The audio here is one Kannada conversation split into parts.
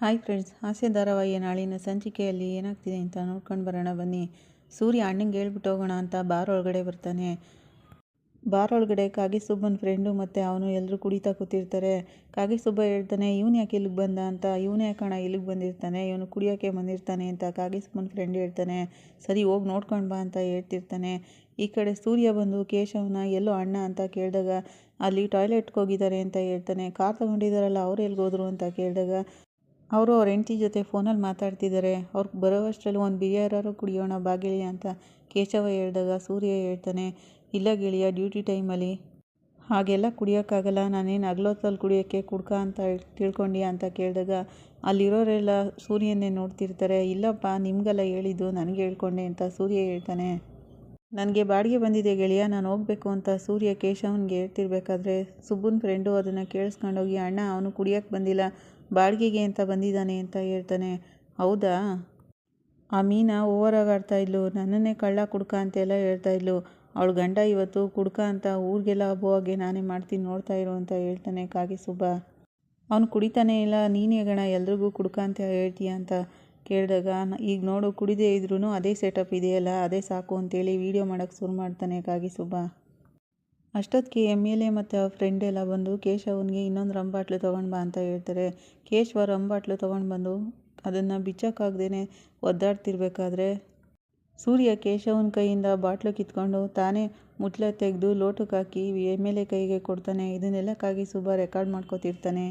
ಹಾಯ್ ಫ್ರೆಂಡ್ಸ್, ಹಾಸ್ಯ ಧಾರಾವಾಹಿಯ ನಾಳಿನ ಸಂಚಿಕೆಯಲ್ಲಿ ಏನಾಗ್ತಿದೆ ಅಂತ ನೋಡ್ಕೊಂಡು ಬರೋಣ ಬನ್ನಿ. ಸೂರ್ಯ ಅಣ್ಣಂಗೆ ಹೇಳ್ಬಿಟ್ಟು ಹೋಗೋಣ ಅಂತ ಬಾರ್ ಒಳಗಡೆ ಬರ್ತಾನೆ. ಬಾರ್ ಒಳಗಡೆ ಕಾಗಿ ಸುಬ್ಬನ ಫ್ರೆಂಡು ಮತ್ತು ಅವನು ಎಲ್ಲರೂ ಕುಡಿತಾ ಕೂತಿರ್ತಾರೆ. ಕಾಗಿ ಸುಬ್ಬ ಹೇಳ್ತಾನೆ, ಇವನು ಯಾಕೆ ಇಲ್ಲಿಗೆ ಬಂದ? ಅಂತ. ಇವನೇ ಕಣ ಇಲ್ಲಿಗೆ ಬಂದಿರ್ತಾನೆ? ಇವನು ಕುಡಿಯೋಕ್ಕೆ ಬಂದಿರ್ತಾನೆ ಅಂತ ಕಾಗಿ ಸುಬ್ಬನ ಫ್ರೆಂಡ್ ಹೇಳ್ತಾನೆ. ಸರಿ, ಹೋಗಿ ನೋಡ್ಕೊಂಡು ಬಾ ಅಂತ ಹೇಳ್ತಿರ್ತಾನೆ. ಈ ಕಡೆ ಸೂರ್ಯ ಬಂದು, ಕೇಶವನ ಎಲ್ಲೋ ಅಣ್ಣ ಅಂತ ಕೇಳಿದಾಗ, ಅಲ್ಲಿ ಟಾಯ್ಲೆಟ್ಗೆ ಹೋಗಿದ್ದಾರೆ ಅಂತ ಹೇಳ್ತಾನೆ. ಕಾರ್ ತೊಗೊಂಡಿದ್ದಾರಲ್ಲ ಅವ್ರು ಎಲ್ಲಿಗೆ ಹೋದರು ಅಂತ ಕೇಳಿದಾಗ ಅವರು ಅವ್ರ ಹೆಂಡತಿ ಜೊತೆ ಫೋನಲ್ಲಿ ಮಾತಾಡ್ತಿದ್ದಾರೆ. ಅವ್ರು ಬರೋವಷ್ಟರಲ್ಲಿ ಒಂದು ಬಿರಿಯಾರು ಕುಡಿಯೋಣ ಬಾ ಗೆಳೆಯ ಅಂತ ಕೇಶವ ಹೇಳಿದಾಗ ಸೂರ್ಯ ಹೇಳ್ತಾನೆ, ಇಲ್ಲ ಗೆಳೆಯ ಡ್ಯೂಟಿ ಟೈಮಲ್ಲಿ ಹಾಗೆಲ್ಲ ಕುಡಿಯೋಕ್ಕಾಗಲ್ಲ, ನಾನೇನು ಹಗ್ಲೊತ್ತಲ್ಲಿ ಕುಡಿಯೋಕ್ಕೆ ಕುಡ್ಕ ಅಂತ ತಿಳ್ಕೊಂಡಿ ಅಂತ ಕೇಳಿದಾಗ ಅಲ್ಲಿರೋರೆಲ್ಲ ಸೂರ್ಯನೇ ನೋಡ್ತಿರ್ತಾರೆ, ಇಲ್ಲಪ್ಪ, ನಿಮಗೆಲ್ಲ ಹೇಳಿದ್ದು ನನಗೆ ಹೇಳ್ಕೊಂಡೆ ಅಂತ ಸೂರ್ಯ ಹೇಳ್ತಾನೆ. ನನಗೆ ಬಾಡಿಗೆ ಬಂದಿದೆ ಗೆಳೆಯ, ನಾನು ಹೋಗಬೇಕು ಅಂತ ಸೂರ್ಯ ಕೇಶವನಿಗೆ ಹೇಳ್ತಿರ್ಬೇಕಾದ್ರೆ ಸುಬ್ಬನ ಫ್ರೆಂಡು ಅದನ್ನು ಕೇಳಿಸ್ಕೊಂಡೋಗಿ, ಅಣ್ಣ, ಅವನು ಕುಡಿಯೋಕ್ಕೆ ಬಂದಿಲ್ಲ ಬಾಡಿಗೆಗೆ ಅಂತ ಬಂದಿದ್ದಾನೆ ಅಂತ ಹೇಳ್ತಾನೆ, ಹೌದಾ? ಆ ಮೀನಾ ಓವರಾಗಿ ಆಡ್ತಾ ಇದ್ಲು, ನನ್ನನ್ನೇ ಕಳ್ಳ ಕುಡ್ಕ ಅಂತೆಲ್ಲ ಹೇಳ್ತಾ ಇದ್ಲು. ಅವಳ ಗಂಡ ಇವತ್ತು ಕುಡ್ಕ ಅಂತ ಊರಿಗೆಲ್ಲ ಹಬ್ಬುವಾಗೆ ನಾನೇ ಮಾಡ್ತೀನಿ, ನೋಡ್ತಾ ಇರು ಅಂತ ಹೇಳ್ತಾನೆ ಕಾಗೆ ಸುಬ್ಬ. ಅವನು ಕುಡಿತಾನೆ ಇಲ್ಲ, ನೀನೇ ಗಣ ಎಲ್ರಿಗೂ ಕುಡ್ಕ ಅಂತ ಹೇಳ್ತೀಯ ಅಂತ ಕೇಳಿದಾಗ, ಈಗ ನೋಡು ಕುಡಿದೇ ಇದ್ರೂ ಅದೇ ಸೆಟಪ್ ಇದೆಯಲ್ಲ, ಅದೇ ಸಾಕು ಅಂತೇಳಿ ವೀಡಿಯೋ ಮಾಡೋಕ್ಕೆ ಶುರು ಮಾಡ್ತಾನೆ ಕಾಗೆ ಸುಬ್ಬ. ಅಷ್ಟೊತ್ತಿಗೆ ಎಂ ಎಲ್ ಎ ಮತ್ತು ಅವ್ರ ಫ್ರೆಂಡ್ ಎಲ್ಲ ಬಂದು, ಕೇಶವನಿಗೆ ಇನ್ನೊಂದು ರಂಬಾಟ್ಲು ತೊಗೊಂಡು ಬಾ ಅಂತ ಹೇಳ್ತಾರೆ. ಕೇಶವ ರಂಬಾಟ್ಲು ತೊಗೊಂಡು ಬಂದು ಅದನ್ನು ಬಿಚ್ಚೋಕ್ಕಾಗ್ದೇ ಒದ್ದಾಡ್ತಿರ್ಬೇಕಾದ್ರೆ ಸೂರ್ಯ ಕೇಶವನ ಕೈಯಿಂದ ಬಾಟ್ಲು ಕಿತ್ಕೊಂಡು ತಾನೇ ಮುಟ್ಲೆ ತೆಗೆದು ಲೋಟಕ್ಕೆ ಹಾಕಿ ಎಂ ಎಲ್ ಎ ಕೈಗೆ ಕೊಡ್ತಾನೆ. ಇದನ್ನೆಲ್ಲ ಕಾಗಿ ಸುಬ್ಬ ರೆಕಾರ್ಡ್ ಮಾಡ್ಕೋತಿರ್ತಾನೆ.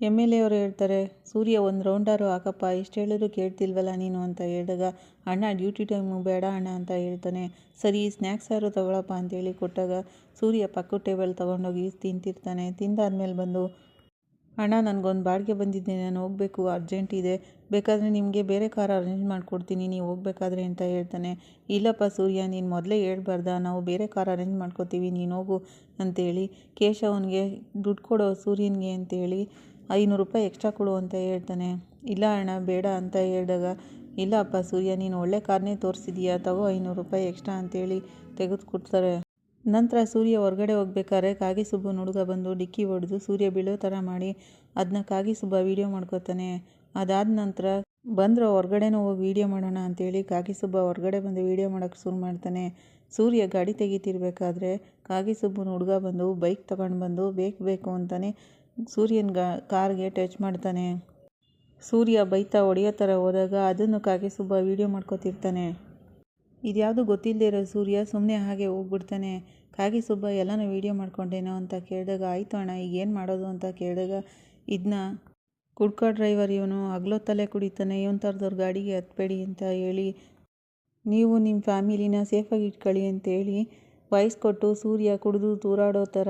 ಎಂ ಎಲ್ ಎ ಅವರು ಹೇಳ್ತಾರೆ, ಸೂರ್ಯ ಒಂದು ರೌಂಡಾರು ಹಾಕಪ್ಪ, ಇಷ್ಟು ಹೇಳಿದ್ರು ಕೇಳ್ತಿಲ್ವಲ್ಲ ನೀನು? ಅಂತ ಹೇಳಿದಾಗ, ಅಣ್ಣ ಡ್ಯೂಟಿ ಟೈಮು ಬೇಡ ಅಣ್ಣ, ಅಂತ ಹೇಳ್ತಾನೆ. ಸರಿ ಸ್ನ್ಯಾಕ್ಸ್ ಯಾರು ತಗೊಳಪ್ಪ ಅಂತೇಳಿ ಕೊಟ್ಟಾಗ, ಸೂರ್ಯ ಪಕ್ಕ ಟೇಬಲ್ ತೊಗೊಂಡೋಗಿ ತಿಂತಿರ್ತಾನೆ. ತಿಂದಾದ್ಮೇಲೆ ಬಂದು, ಅಣ್ಣ, ನನಗೊಂದು ಬಾಡಿಗೆ ಬಂದಿದ್ದೆ ನಾನು ಹೋಗಬೇಕು ಅರ್ಜೆಂಟ್ ಇದೆ. ಬೇಕಾದರೆ ನಿಮಗೆ ಬೇರೆ ಕಾರ್ ಅರೇಂಜ್ ಮಾಡಿಕೊಡ್ತೀನಿ, ನೀವು ಹೋಗಬೇಕಾದ್ರೆ, ಅಂತ ಹೇಳ್ತಾನೆ. ಇಲ್ಲಪ್ಪ ಸೂರ್ಯ, ನೀನು ಮೊದಲೇ ಹೇಳ್ಬಾರ್ದ? ನಾವು ಬೇರೆ ಕಾರ್ ಅರೇಂಜ್ ಮಾಡ್ಕೋತೀವಿ, ನೀನು ಹೋಗು ಅಂತೇಳಿ ಕೇಶವನಿಗೆ ದುಡ್ಡು ಕೊಡೋ ಸೂರ್ಯನಿಗೆ ಅಂತೇಳಿ ಐನೂರು ರೂಪಾಯಿ ಎಕ್ಸ್ಟ್ರಾ ಕೊಡು ಅಂತ ಹೇಳ್ತಾನೆ. ಇಲ್ಲ ಅಣ್ಣ, ಬೇಡ ಅಂತ ಹೇಳಿದಾಗ ಇಲ್ಲಪ್ಪ ಸೂರ್ಯ, ನೀನು ಒಳ್ಳೆ ಕಾರ್ನೇ ತೋರಿಸಿದೀಯಾ, ತಗೋ ಐನೂರು ರೂಪಾಯಿ ಎಕ್ಸ್ಟ್ರಾ ಅಂತೇಳಿ ತೆಗೆದು ಕೊಡ್ತಾರೆ ನಂತರ ಸೂರ್ಯ ಹೊರಗಡೆ ಹೋಗ್ಬೇಕಾದ್ರೆ ಕಾಗಿ ಸುಬ್ಬನ ಹುಡುಗ ಬಂದು ಡಿಕ್ಕಿ ಹೊಡೆದು ಸೂರ್ಯ ಬೀಳೋ ಥರ ಮಾಡಿ ಅದನ್ನ ಕಾಗಿ ಸುಬ್ಬ ವೀಡಿಯೋ ಮಾಡ್ಕೋತಾನೆ. ಅದಾದ ನಂತರ ಬಂದರೆ ಹೊರಗಡೆನೂ ಹೋಗಿ ವೀಡಿಯೋ ಮಾಡೋಣ ಅಂತೇಳಿ ಕಾಗಿ ಸುಬ್ಬ ಹೊರಗಡೆ ಬಂದು ವೀಡಿಯೋ ಮಾಡೋಕೆ ಶುರು ಮಾಡ್ತಾನೆ. ಸೂರ್ಯ ಗಾಡಿ ತೆಗಿತಿರ್ಬೇಕಾದ್ರೆ ಕಾಗಿ ಸುಬ್ಬನ ಹುಡುಗ ಬಂದು ಬೈಕ್ ತಗೊಂಡು ಬಂದು ಬೇಕು ಬೇಕು ಅಂತಾನೆ ಸೂರ್ಯನ ಕಾರ್ಗೆ ಟಚ್ ಮಾಡ್ತಾನೆ. ಸೂರ್ಯ ಬೈತಾ ಹೊಡೆಯೋ ಥರ ಹೋದಾಗ ಅದನ್ನು ಕಾಗೆ ಸುಬ್ಬ ವೀಡಿಯೋ ಮಾಡ್ಕೋತಿರ್ತಾನೆ. ಇದ್ಯಾವುದು ಗೊತ್ತಿಲ್ಲದೆ ಇರೋ ಸೂರ್ಯ ಸುಮ್ಮನೆ ಹಾಗೆ ಹೋಗ್ಬಿಡ್ತಾನೆ. ಕಾಗೆ ಸುಬ್ಬ, ಎಲ್ಲನೂ ವೀಡಿಯೋ ಮಾಡ್ಕೊಂಡೇನೋ ಅಂತ ಕೇಳಿದಾಗ, ಆಯಿತು ಅಣ್ಣ, ಈಗ ಏನು ಮಾಡೋದು? ಅಂತ ಕೇಳಿದಾಗ ಇದನ್ನ ಕುಡ್ಕೋ ಡ್ರೈವರ್ ಇವನು ಹಗ್ಲೊತ್ತಲ್ಲೇ ಕುಡಿತಾನೆ, ಇವನ್ ಥರದವ್ರ ಗಾಡಿಗೆ ಹತ್ಬೇಡಿ ಅಂತ ಹೇಳಿ, ನೀವು ನಿಮ್ಮ ಫ್ಯಾಮಿಲಿನ ಸೇಫಾಗಿ ಇಟ್ಕೊಳ್ಳಿ ಅಂತೇಳಿ ವಾಯ್ಸ್ ಕೊಟ್ಟು ಸೂರ್ಯ ಕುಡಿದು ತೂರಾಡೋ ಥರ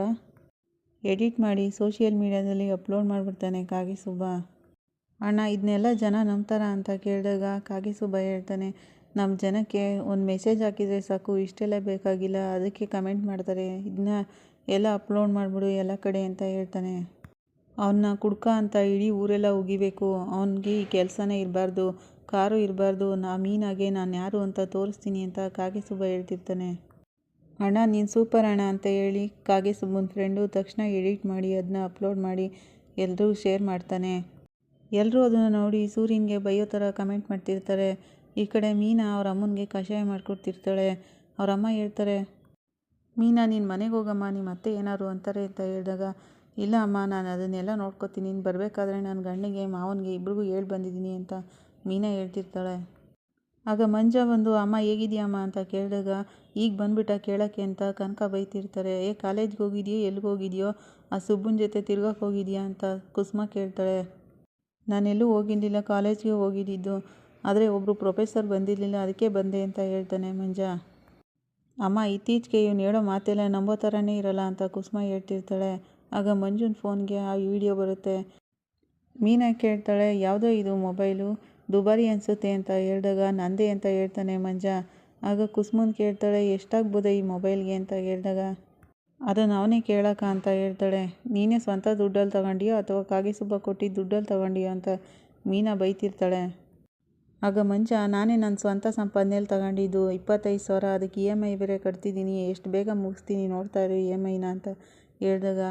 ಎಡಿಟ್ ಮಾಡಿ ಸೋಷಿಯಲ್ ಮೀಡ್ಯಾದಲ್ಲಿ ಅಪ್ಲೋಡ್ ಮಾಡಿಬಿಡ್ತಾನೆ ಕಾಗಿಸುಬ್ಬ ಅಣ್ಣ ಇದನ್ನೆಲ್ಲ ಜನ ನಂಬ್ತಾರ ಅಂತ ಕೇಳಿದಾಗ ಕಾಗಿಸುಬ್ಬ ಹೇಳ್ತಾನೆ ನಮ್ಮ ಜನಕ್ಕೆ ಒಂದು ಮೆಸೇಜ್ ಹಾಕಿದರೆ ಸಾಕು, ಇಷ್ಟೆಲ್ಲ ಬೇಕಾಗಿಲ್ಲ, ಅದಕ್ಕೆ ಕಮೆಂಟ್ ಮಾಡ್ತಾರೆ ಇದನ್ನ ಎಲ್ಲ ಅಪ್ಲೋಡ್ ಮಾಡಿಬಿಡು ಎಲ್ಲ ಕಡೆ ಅಂತ ಹೇಳ್ತಾನೆ. ಅವನ್ನ ಕುಡ್ಕ ಅಂತ ಇಡೀ ಊರೆಲ್ಲ ಉಗಿಬೇಕು, ಅವನಿಗೆ ಈ ಕೆಲಸನೇ ಇರಬಾರ್ದು, ಕಾರು ಇರಬಾರ್ದು, ನಾ ಮೀನಾಗೆ ನಾನು ಯಾರು ಅಂತ ತೋರಿಸ್ತೀನಿ ಅಂತ ಕಾಗೆ ಸುಬ್ಬ ಹೇಳ್ತಿರ್ತಾನೆ. ಅಣ್ಣ, ನೀನು ಸೂಪರ್ ಅಣ್ಣ ಅಂತ ಹೇಳಿ ಕಾಗೆ ಸುಬ್ಬನ ಫ್ರೆಂಡು ತಕ್ಷಣ ಎಡಿಟ್ ಮಾಡಿ ಅದನ್ನ ಅಪ್ಲೋಡ್ ಮಾಡಿ ಎಲ್ಲರೂ ಶೇರ್ ಮಾಡ್ತಾನೆ. ಎಲ್ಲರೂ ಅದನ್ನು ನೋಡಿ ಸೂರ್ಯನಿಗೆ ಬೈಯೋ ಥರ ಕಮೆಂಟ್ ಮಾಡ್ತಿರ್ತಾರೆ. ಈ ಕಡೆ ಮೀನಾ ಅವ್ರ ಅಮ್ಮನಿಗೆ ಕಷಾಯ ಮಾಡಿಕೊಡ್ತಿರ್ತಾಳೆ. ಅವ್ರ ಅಮ್ಮ ಹೇಳ್ತಾರೆ, ಮೀನಾ, ನೀನು ಮನೆಗೆ ಹೋಗಮ್ಮ ನಿಮ್ಮ ಅತ್ತೆ ಏನಾರು ಅಂತಾರೆ ಅಂತ ಹೇಳಿದಾಗ, ಇಲ್ಲ ಅಮ್ಮ, ನಾನು ಅದನ್ನೆಲ್ಲ ನೋಡ್ಕೊತೀನಿ. ನೀನು ಬರಬೇಕಾದ್ರೆ ನನ್ನ ಗಂಡನಿಗೆ ಮಾವನಿಗೆ ಇಬ್ರಿಗೂ ಹೇಳಿ ಬಂದಿದ್ದೀನಿ ಅಂತ ಮೀನಾ ಹೇಳ್ತಿರ್ತಾಳೆ. ಆಗ ಮಂಜ ಬಂದು, ಅಮ್ಮ ಹೇಗಿದೆಯಮ್ಮ? ಅಂತ ಕೇಳಿದಾಗ, ಈಗ ಬಂದ್ಬಿಟ್ಟ ಕೇಳೋಕ್ಕೆ ಅಂತ ಕನಕ ಬೈತಿರ್ತಾರೆ. ಏ, ಕಾಲೇಜ್ಗೆ ಹೋಗಿದ್ಯೋ ಎಲ್ಲಿಗೆ ಹೋಗಿದ್ಯೋ? ಆ ಸುಬ್ಬನ ಜೊತೆ ತಿರ್ಗಕ್ಕೆ ಹೋಗಿದ್ಯಾ? ಅಂತ ಕುಸುಮ ಕೇಳ್ತಾಳೆ. ನಾನೆಲ್ಲೂ ಹೋಗಿದ್ದಿಲ್ಲ ಕಾಲೇಜ್ಗೆ ಹೋಗಿದ್ದಿದ್ದು. ಆದರೆ ಒಬ್ಬರು ಪ್ರೊಫೆಸರ್ ಬಂದಿರಲಿಲ್ಲ ಅದಕ್ಕೆ ಬಂದೆ ಅಂತ ಹೇಳ್ತಾನೆ ಮಂಜ. ಅಮ್ಮ, ಇತ್ತೀಚೆಗೆ ಇವನು ಹೇಳೋ ಮಾತೆಲ್ಲ ನಂಬೋ ಥರನೇ ಇರಲ್ಲ, ಅಂತ ಕುಸುಮ ಹೇಳ್ತಿರ್ತಾಳೆ. ಆಗ ಮಂಜುನ ಫೋನ್ಗೆ ಆ ವಿಡಿಯೋ ಬರುತ್ತೆ. ಮೀನಾ ಕೇಳ್ತಾಳೆ, ಯಾವುದೋ ಇದು ಮೊಬೈಲು? ದುಬಾರಿ ಅನಿಸುತ್ತೆ ಅಂತ ಹೇಳಿದಾಗ ನಂದೇ ಅಂತ ಹೇಳ್ತಾನೆ ಮಂಜ. ಆಗ ಕುಸುಮನ್ ಕೇಳ್ತಾಳೆ, ಎಷ್ಟಾಗ್ಬೋದೆ ಈ ಮೊಬೈಲ್ಗೆ? ಅಂತ ಹೇಳಿದಾಗ, ಅದನ್ನು ಅವನೇ ಕೇಳಕ್ಕ ಅಂತ ಹೇಳ್ತಾಳೆ. ನೀನೇ ಸ್ವಂತ ದುಡ್ಡಲ್ಲಿ ತಗೊಂಡಿಯೋ ಅಥವಾ ಕಾಗೆ ಸುಬ್ಬ ಕೊಟ್ಟು ದುಡ್ಡಲ್ಲಿ ತಗೊಂಡಿಯೋ ಅಂತ ಮೀನಾ ಬೈತಿರ್ತಾಳೆ. ಆಗ ಮಂಜ, ನಾನೇ ನನ್ನ ಸ್ವಂತ ಸಂಪಾದನೆಯಲ್ಲಿ ತಗೊಂಡಿದ್ದು ಇಪ್ಪತ್ತೈದು ಸಾವಿರ, ಅದಕ್ಕೆ ಇ ಎಂ ಐ ಬೇರೆ ಕಟ್ತಿದ್ದೀನಿ. ಎಷ್ಟು ಬೇಗ ಮುಗಿಸ್ತೀನಿ ನೋಡ್ತಾ ಇರೋ ಇ ಎಂ ಐನ ಅಂತ ಹೇಳಿದಾಗ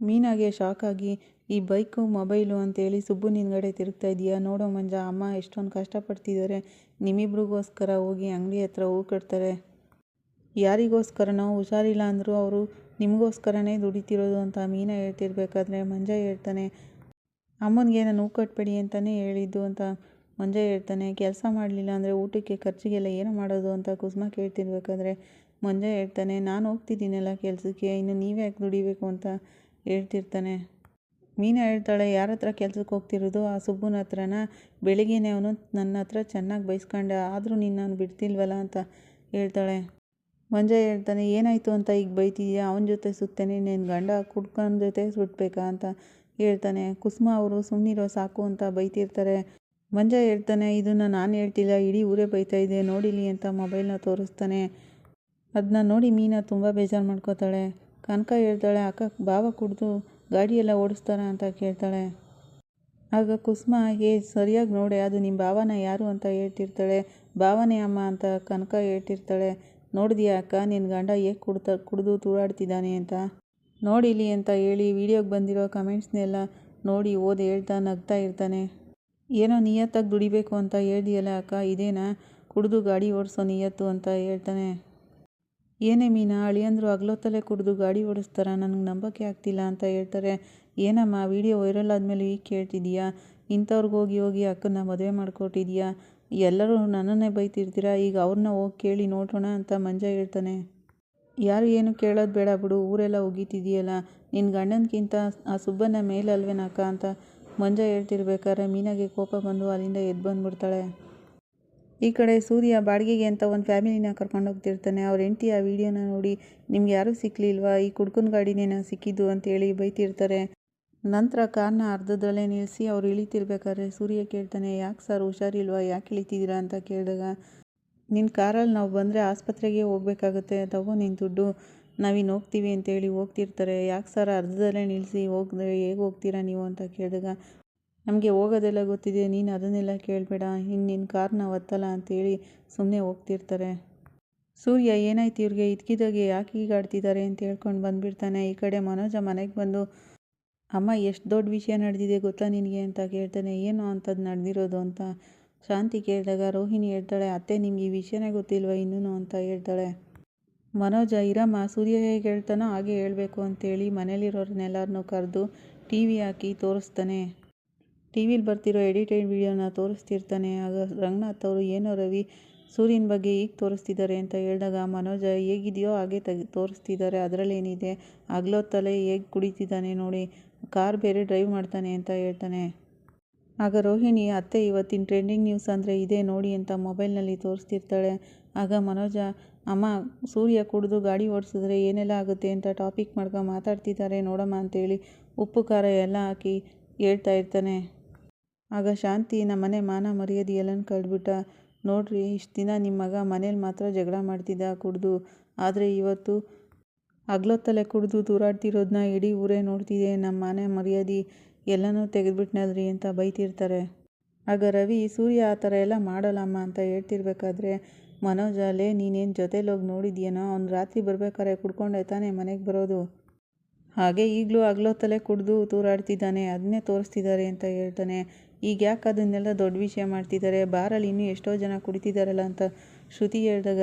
ಮೀನಾಗೆ ಶಾಕ್ ಆಗಿ ಈ ಬೈಕು, ಮೊಬೈಲು ಅಂತೇಳಿ ಸುಬ್ಬು ನಿನ್ಗಡೆ ತಿರುಗ್ತಾ ಇದೆಯಾ? ನೋಡೋ ಮಂಜ, ಅಮ್ಮ ಎಷ್ಟೊಂದು ಕಷ್ಟಪಡ್ತಿದ್ದಾರೆ. ನಿಮ್ಮಿಬ್ರಿಗೋಸ್ಕರ ಹೋಗಿ ಅಂಗಡಿ ಹತ್ರ ಹೂ ಕಟ್ತಾರೆ. ಯಾರಿಗೋಸ್ಕರನೋ ಹುಷಾರಿಲ್ಲ ಅಂದರೂ ಅವರು ನಿಮಗೋಸ್ಕರನೇ ದುಡಿತಿರೋದು ಅಂತ ಮೀನಾ ಹೇಳ್ತಿರ್ಬೇಕಾದ್ರೆ ಮಂಜ ಹೇಳ್ತಾನೆ. ಅಮ್ಮನಿಗೆ ನಾನು ಹೂ ಕಟ್ಟಬೇಡಿ ಅಂತಲೇ ಹೇಳಿದ್ದು ಅಂತ ಮಂಜ ಹೇಳ್ತಾನೆ. ಕೆಲಸ ಮಾಡಲಿಲ್ಲ ಅಂದರೆ ಊಟಕ್ಕೆ ಖರ್ಚಿಗೆಲ್ಲ ಏನು ಮಾಡೋದು ಅಂತ ಕುಸುಮ ಕೇಳ್ತಿರ್ಬೇಕಾದ್ರೆ ಮಂಜ ಹೇಳ್ತಾನೆ, ನಾನು ಹೋಗ್ತಿದ್ದೀನಲ್ಲ ಕೆಲಸಕ್ಕೆ, ಇನ್ನು ನೀವೇ ಯಾಕೆ ದುಡಿಬೇಕು ಅಂತ ಹೇಳ್ತಿರ್ತಾನೆ. ಮೀನಾ ಹೇಳ್ತಾಳೆ, ಯಾರ ಹತ್ರ ಕೆಲ್ಸಕ್ಕೆ ಹೋಗ್ತಿರೋದು? ಆ ಸುಬ್ಬನ ಹತ್ರನ? ಬೆಳಿಗ್ಗೆನೇ ಅವನು ನನ್ನ ಹತ್ರ ಚೆನ್ನಾಗಿ ಬೈಸ್ಕೊಂಡೆ, ಆದರೂ ನೀನು ನಾನು ಬಿಡ್ತಿಲ್ವಲ್ಲ? ಅಂತ ಹೇಳ್ತಾಳೆ. ಮಂಜ ಹೇಳ್ತಾನೆ, ಏನಾಯಿತು ಅಂತ ಈಗ ಬೈತಿದ್ಯಾ? ಅವನ ಜೊತೆ ಸುತ್ತೇನೆ ನಿನ್ನ ಗಂಡ ಕುಡ್ಕೊಂಡ್ ಜೊತೆ ಸುಟ್ಬೇಕಾ? ಅಂತ ಹೇಳ್ತಾನೆ. ಕುಸುಮ ಅವರು ಸುಮ್ಮನಿರೋ ಸಾಕು ಅಂತ ಬೈತಿರ್ತಾರೆ. ಮಂಜ ಹೇಳ್ತಾನೆ, ಇದನ್ನು ನಾನು ಹೇಳ್ತಿಲ್ಲ, ಇಡೀ ಊರೇ ಬೈತಾ ಇದೆ, ನೋಡಿಲಿ ಅಂತ ಮೊಬೈಲ್ನ ತೋರಿಸ್ತಾನೆ. ಅದನ್ನ ನೋಡಿ ಮೀನಾ ತುಂಬ ಬೇಜಾರು ಮಾಡ್ಕೋತಾಳೆ. ಕನಕ ಹೇಳ್ತಾಳೆ, ಅಕ್ಕ ಬಾವ ಕುಡಿದು ಗಾಡಿಯೆಲ್ಲ ಓಡಿಸ್ತಾರ ಅಂತ ಕೇಳ್ತಾಳೆ. ಆಗ ಕುಸುಮ ಏ ಸರಿಯಾಗಿ ನೋಡೆ, ಅದು ನಿಮ್ಮ ಭಾವನ ಯಾರು ಅಂತ ಹೇಳ್ತಿರ್ತಾಳೆ. ಭಾವನೆ ಅಮ್ಮ ಅಂತ ಕನಕ ಹೇಳ್ತಿರ್ತಾಳೆ. ನೋಡಿದ್ಯಾ ಅಕ್ಕ ನಿನ್ನ ಗಂಡ ಹೇಗೆ ಕುಡ್ತಾ, ಕುಡಿದು ತೂರಾಡ್ತಿದ್ದಾನೆ ಅಂತ? ನೋಡಿಲಿ ಅಂತ ಹೇಳಿ ವಿಡಿಯೋಗೆ ಬಂದಿರೋ ಕಮೆಂಟ್ಸ್ನೆಲ್ಲ ನೋಡಿ ಓದಿ ಹೇಳ್ತಾ ನಗ್ತಾ ಇರ್ತಾನೆ. ಏನೋ ನಿಯತ್ತಾಗಿ ದುಡಿಬೇಕು ಅಂತ ಹೇಳ್ದಿಯಲ್ಲ ಅಕ್ಕ, ಇದೇನಾ? ಕುಡಿದು ಗಾಡಿ ಓಡಿಸೋ ನಿಯತ್ತು ಅಂತ ಹೇಳ್ತಾನೆ. ಏನೇ ಮೀನಾ, ಅಳಿಯಂದ್ರು ಹಗ್ಲೊತ್ತಲ್ಲೇ ಕುಡಿದು ಗಾಡಿ ಓಡಿಸ್ತಾರ, ನನಗೆ ನಂಬಕ್ಕೆ ಆಗ್ತಿಲ್ಲ ಅಂತ ಹೇಳ್ತಾರೆ. ಏನಮ್ಮ, ವಿಡಿಯೋ ವೈರಲ್ ಆದಮೇಲೆ ಈಗ ಕೇಳ್ತಿದೀಯಾ ಇಂಥವ್ರಿಗೆ ಹೋಗಿ ಹೋಗಿ ಅಕ್ಕನ ಮದುವೆ ಮಾಡಿಕೊಟ್ಟಿದ್ಯಾ ಎಲ್ಲರೂ ನನ್ನನ್ನೇ ಬೈತಿರ್ತೀರಾ? ಈಗ ಅವ್ರನ್ನ ಹೋಗಿ ಕೇಳಿ ನೋಡೋಣ ಅಂತ ಮಂಜ ಹೇಳ್ತಾನೆ. ಯಾರು ಏನು ಕೇಳೋದು ಬೇಡ ಬಿಡು, ಊರೆಲ್ಲ ಉಗೀತಿದೆಯಲ್ಲ. ನಿನ್ನ ಗಂಡನಕ್ಕಿಂತ ಆ ಸುಬ್ಬನ ಮೇಲಲ್ವೇನಕ್ಕ ಅಂತ ಮಂಜ ಹೇಳ್ತಿರ್ಬೇಕಾದ್ರೆ ಮೀನಾಗೆ ಕೋಪ ಬಂದು ಅಲ್ಲಿಂದ ಎದ್ದು ಬಂದ್ಬಿಡ್ತಾಳೆ. ಈ ಕಡೆ ಸೂರ್ಯ ಬಾಡಿಗೆಗೆ ಅಂತ ಒಂದು ಫ್ಯಾಮಿಲಿನ ಕರ್ಕೊಂಡು ಹೋಗ್ತಿರ್ತಾನೆ. ಅವ್ರ ಹೆಂಡತಿ ಆ ವಿಡಿಯೋನ ನೋಡಿ, ನಿಮ್ಗೆ ಯಾರೂ ಸಿಕ್ಕಲಿಲ್ವಾ ಈ ಕುಡ್ಕನ ಗಾಡಿನೇನ ಸಿಕ್ಕಿದ್ದು ಅಂತೇಳಿ ಬೈತಿರ್ತಾರೆ. ನಂತರ ಕಾರ್ನ ಅರ್ಧದಲ್ಲೇ ನಿಲ್ಲಿಸಿ ಅವ್ರು ಇಳಿತಿರ್ಬೇಕಾದ್ರೆ ಸೂರ್ಯ ಕೇಳ್ತಾನೆ, ಯಾಕೆ ಸರ್ ಹುಷಾರಿಲ್ವಾ? ಯಾಕೆ ಇಳಿತಿದ್ದೀರಾ? ಅಂತ ಕೇಳಿದಾಗ ನಿನ್ನ ಕಾರಲ್ಲಿ ನಾವು ಬಂದರೆ ಆಸ್ಪತ್ರೆಗೆ ಹೋಗ್ಬೇಕಾಗತ್ತೆ. ತಗೋ ನಿನ್ನ ದುಡ್ಡು. ನಾವಿನ್ನು ಹೋಗ್ತೀವಿ ಅಂತೇಳಿ ಹೋಗ್ತಿರ್ತಾರೆ. ಯಾಕೆ ಸರ್ ಅರ್ಧದಲ್ಲೇ ನಿಲ್ಲಿಸಿ ಹೋಗಿದ್ರೆ ಹೇಗೆ ಹೋಗ್ತೀರಾ ನೀವು? ಅಂತ ಕೇಳಿದಾಗ ನಮಗೆ ಹೋಗೋದೆಲ್ಲ ಗೊತ್ತಿದೆ, ನೀನು ಅದನ್ನೆಲ್ಲ ಕೇಳಬೇಡ ಇನ್ನು ನಿನ್ನ ಕಾರ್ನ ಒತ್ತಲ್ಲ ಅಂತೇಳಿ ಸುಮ್ಮನೆ ಹೋಗ್ತಿರ್ತಾರೆ. ಸೂರ್ಯ, ಏನಾಯ್ತು ಇವ್ರಿಗೆ? ಇದ್ಕಿದಾಗೆ ಯಾಕೆ ಹೀಗಾಡ್ತಿದ್ದಾರೆ ಅಂತ ಹೇಳ್ಕೊಂಡು ಬಂದುಬಿಡ್ತಾನೆ. ಈ ಕಡೆ ಮನೋಜ ಮನೆಗೆ ಬಂದು, ಅಮ್ಮ, ಎಷ್ಟು ದೊಡ್ಡ ವಿಷಯ ನಡೆದಿದೆ ಗೊತ್ತಾ ನಿನಗೆ? ಅಂತ ಕೇಳ್ತಾನೆ. ಏನು ಅಂಥದ್ದು ನಡೆದಿರೋದು? ಅಂತ ಶಾಂತಿ ಕೇಳಿದಾಗ ರೋಹಿಣಿ ಹೇಳ್ತಾಳೆ, ಅತ್ತೆ, ನಿಮ್ಗೆ ಈ ವಿಷಯನೇ ಗೊತ್ತಿಲ್ವ ಇನ್ನೂ ಅಂತ ಹೇಳ್ತಾಳೆ. ಮನೋಜ, ಇರಮ್ಮ, ಸೂರ್ಯ ಹೇಗೆ ಹೇಳ್ತಾನೋ ಹಾಗೆ ಹೇಳಬೇಕು ಅಂತೇಳಿ ಮನೇಲಿರೋರನ್ನೆಲ್ಲರನ್ನೂ ಕರೆದು ಟಿ ವಿ ಹಾಕಿ ತೋರಿಸ್ತಾನೆ. ಟಿ ವಿಲಿ ಬರ್ತಿರೋ ಎಡಿಟೆಡ್ ವಿಡಿಯೋನ ತೋರಿಸ್ತಿರ್ತಾನೆ. ಆಗ ರಂಗನಾಥ್ ಅವರು, ಏನೋ ರವಿ, ಸೂರ್ಯನ ಬಗ್ಗೆ ಈಗ ತೋರಿಸ್ತಿದ್ದಾರೆ ಅಂತ ಹೇಳಿದಾಗ ಮನೋಜ, ಹೇಗಿದೆಯೋ ಹಾಗೆ ತೆಗ್ ತೋರಿಸ್ತಿದ್ದಾರೆ ಅದರಲ್ಲೇನಿದೆ? ಹಗ್ಲೊತ್ತಲೇ ಹೇಗೆ ಕುಡಿತಿದ್ದಾನೆ ನೋಡಿ, ಕಾರ್ ಬೇರೆ ಡ್ರೈವ್ ಮಾಡ್ತಾನೆ ಅಂತ ಹೇಳ್ತಾನೆ. ಆಗ ರೋಹಿಣಿ, ಅತ್ತೆ, ಇವತ್ತಿನ ಟ್ರೆಂಡಿಂಗ್ ನ್ಯೂಸ್ ಅಂದರೆ ಇದೇ ನೋಡಿ ಅಂತ ಮೊಬೈಲ್ನಲ್ಲಿ ತೋರಿಸ್ತಿರ್ತಾಳೆ. ಆಗ ಮನೋಜ, ಅಮ್ಮ, ಸೂರ್ಯ ಕುಡಿದು ಗಾಡಿ ಓಡಿಸಿದ್ರೆ ಏನೆಲ್ಲ ಆಗುತ್ತೆ ಅಂತ ಟಾಪಿಕ್ ಮಾಡ್ಕೊಂಡು ಮಾತಾಡ್ತಿದ್ದಾರೆ ನೋಡಮ್ಮ ಅಂತೇಳಿ ಉಪ್ಪು ಖಾರ ಎಲ್ಲ ಹಾಕಿ ಹೇಳ್ತಾ ಇರ್ತಾನೆ. ಆಗ ಶಾಂತಿ ನಮ್ಮನೆ ಮಾನ ಮರ್ಯಾದೆ ಎಲ್ಲನೂ ಕಳೆದ್ಬಿಟ್ಟ. ನೋಡ್ರಿ, ಇಷ್ಟು ದಿನ ನಿಮ್ಮ ಮಗ ಮನೇಲಿ ಮಾತ್ರ ಜಗಳ ಮಾಡ್ತಿದ್ದ ಕುಡಿದು. ಆದರೆ ಇವತ್ತು ಹಗ್ಲೊತ್ತಲೆ ಕುಡಿದು ತೂರಾಡ್ತಿರೋದನ್ನ ಇಡೀ ಊರೇ ನೋಡ್ತಿದೆ. ನಮ್ಮ ಮನೆ ಮರ್ಯಾದೆ ಎಲ್ಲನೂ ತೆಗೆದ್ಬಿಟ್ನಲ್ರಿ ಅಂತ ಬೈತಿರ್ತಾರೆ. ಆಗ ರವಿ, ಸೂರ್ಯ ಆ ಥರ ಎಲ್ಲ ಮಾಡಲ್ಲಮ್ಮ ಅಂತ ಹೇಳ್ತಿರ್ಬೇಕಾದ್ರೆ, ಮನೋಜ ಅಲ್ಲೇ ನೀನೇನು ಜೊತೇಲಿ ಹೋಗಿ ನೋಡಿದ್ಯೇನೋ? ಅವ್ನು ರಾತ್ರಿ ಬರ್ಬೇಕಾದ್ರೆ ಕುಡ್ಕೊಂಡೆ ತಾನೇ ಮನೆಗೆ ಬರೋದು. ಹಾಗೆ ಈಗಲೂ ಹಗ್ಲೊತ್ತಲೆ ಕುಡಿದು ತೂರಾಡ್ತಿದ್ದಾನೆ ಅದನ್ನೇ ತೋರಿಸ್ತಿದ್ದಾರೆ ಅಂತ ಹೇಳ್ತಾನೆ. ಈಗ ಯಾಕೆ ಅದನ್ನೆಲ್ಲ ದೊಡ್ಡ ವಿಷಯ ಮಾಡ್ತಿದ್ದಾರೆ ಬಾರಲ್ಲಿ ಇನ್ನೂ ಎಷ್ಟೋ ಜನ ಕುಡಿತಿದ್ದಾರಲ್ಲ ಅಂತ ಶ್ರುತಿ ಹೇಳಿದಾಗ.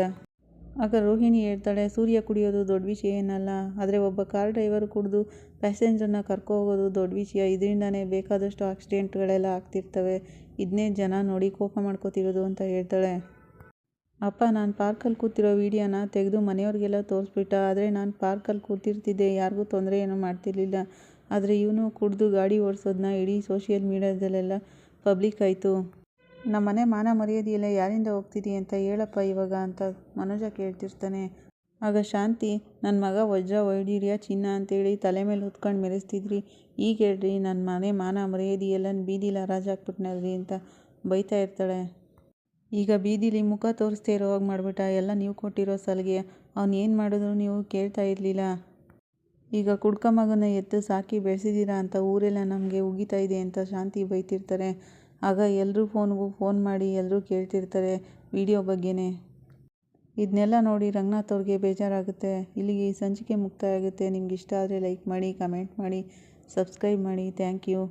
ಆಗ ರೋಹಿಣಿ ಹೇಳ್ತಾಳೆ, ಸೂರ್ಯ ಕುಡಿಯೋದು ದೊಡ್ಡ ವಿಷಯ ಏನಲ್ಲ, ಆದರೆ ಒಬ್ಬ ಕಾರ್ ಡ್ರೈವರ್ ಕುಡಿದು ಪ್ಯಾಸೆಂಜರ್ನ ಕರ್ಕೊ ಹೋಗೋದು ದೊಡ್ಡ ವಿಷಯ. ಇದರಿಂದನೇ ಬೇಕಾದಷ್ಟು ಆಕ್ಸಿಡೆಂಟ್ಗಳೆಲ್ಲ ಆಗ್ತಿರ್ತವೆ. ಇದನ್ನೇ ಜನ ನೋಡಿ ಕೋಪ ಮಾಡ್ಕೋತಿರೋದು ಅಂತ ಹೇಳ್ತಾಳೆ. ಅಪ್ಪ, ನಾನು ಪಾರ್ಕಲ್ಲಿ ಕೂತಿರೋ ವೀಡಿಯೋನ ತೆಗೆದು ಮನೆಯವ್ರಿಗೆಲ್ಲ ತೋರಿಸ್ಬಿಟ್ಟ. ಆದರೆ ನಾನು ಪಾರ್ಕಲ್ಲಿ ಕೂತಿರ್ತಿದ್ದೆ. ಯಾರಿಗೂ ತೊಂದರೆ ಏನೂ ಮಾಡ್ತಿರ್ಲಿಲ್ಲ. ಆದರೆ ಇವನು ಕುಡಿದು ಗಾಡಿ ಓಡಿಸೋದನ್ನ ಇಡೀ ಸೋಷಿಯಲ್ ಮೀಡ್ಯಾದಲ್ಲೆಲ್ಲ ಪಬ್ಲಿಕ್ ಆಯಿತು. ನಮ್ಮ ಮನೆ ಮಾನ ಮರ್ಯಾದೆಯೆಲ್ಲ ಯಾರಿಂದ ಹೋಗ್ತಿದ್ದೀ ಅಂತ ಹೇಳಪ್ಪ ಇವಾಗ ಅಂತ ಮನೋಜ ಕೇಳ್ತಿರ್ತಾನೆ. ಆಗ ಶಾಂತಿ ನನ್ನ ಮಗ ವಜ್ರ ವೈಡೀರ್ಯ ಚಿನ್ನ ಅಂತೇಳಿ ತಲೆ ಮೇಲೆ ಹೊತ್ಕೊಂಡು ಮೆರೆಸ್ತಿದ್ರಿ. ಈಗ ಹೇಳ್ರಿ ನನ್ನ ಮನೆ ಮಾನ ಮರ್ಯಾದೆ ಎಲ್ಲ ಬೀದಿಲಿ ಹರಾಜಾಕ್ಬಿಟ್ನಲ್ರಿ ಅಂತ ಬೈತಾ ಇರ್ತಾಳೆ. ಈಗ ಬೀದಿಲಿ ಮುಖ ತೋರಿಸ್ತೇ ಇರೋವಾಗ ಮಾಡಿಬಿಟ್ಟ, ಎಲ್ಲ ನೀವು ಕೊಟ್ಟಿರೋ ಸಲಿಗೆ. ಅವ್ನು ಏನು ಮಾಡಿದ್ರು ನೀವು ಕೇಳ್ತಾ ಇರಲಿಲ್ಲ. ಈಗ ಕುಡ್ಕ ಮಗನ ಎತ್ತು ಸಾಕಿ ಬೆಳೆಸಿದ್ದೀರಾ ಅಂತ ಊರೆಲ್ಲ ನಮಗೆ ಉಗಿತಾ ಇದೆ ಅಂತ ಶಾಂತಿ ಬೈತಿರ್ತಾರೆ. ಆಗ ಎಲ್ಲರೂ ಫೋನ್ಗೂ ಫೋನ್ ಮಾಡಿ ಎಲ್ಲರೂ ಕೇಳ್ತಿರ್ತಾರೆ, ವಿಡಿಯೋ ಬಗ್ಗೆನೇ. ಇದನ್ನೆಲ್ಲ ನೋಡಿ ರಂಗನಾಥ್ ಅವ್ರಿಗೆ ಬೇಜಾರಾಗುತ್ತೆ. ಇಲ್ಲಿಗೆ ಈ ಸಂಚಿಕೆ ಮುಕ್ತಾಯ ಆಗುತ್ತೆ. ನಿಮ್ಗೆ ಇಷ್ಟ ಆದರೆ ಲೈಕ್ ಮಾಡಿ, ಕಮೆಂಟ್ ಮಾಡಿ, ಸಬ್ಸ್ಕ್ರೈಬ್ ಮಾಡಿ. Thank you.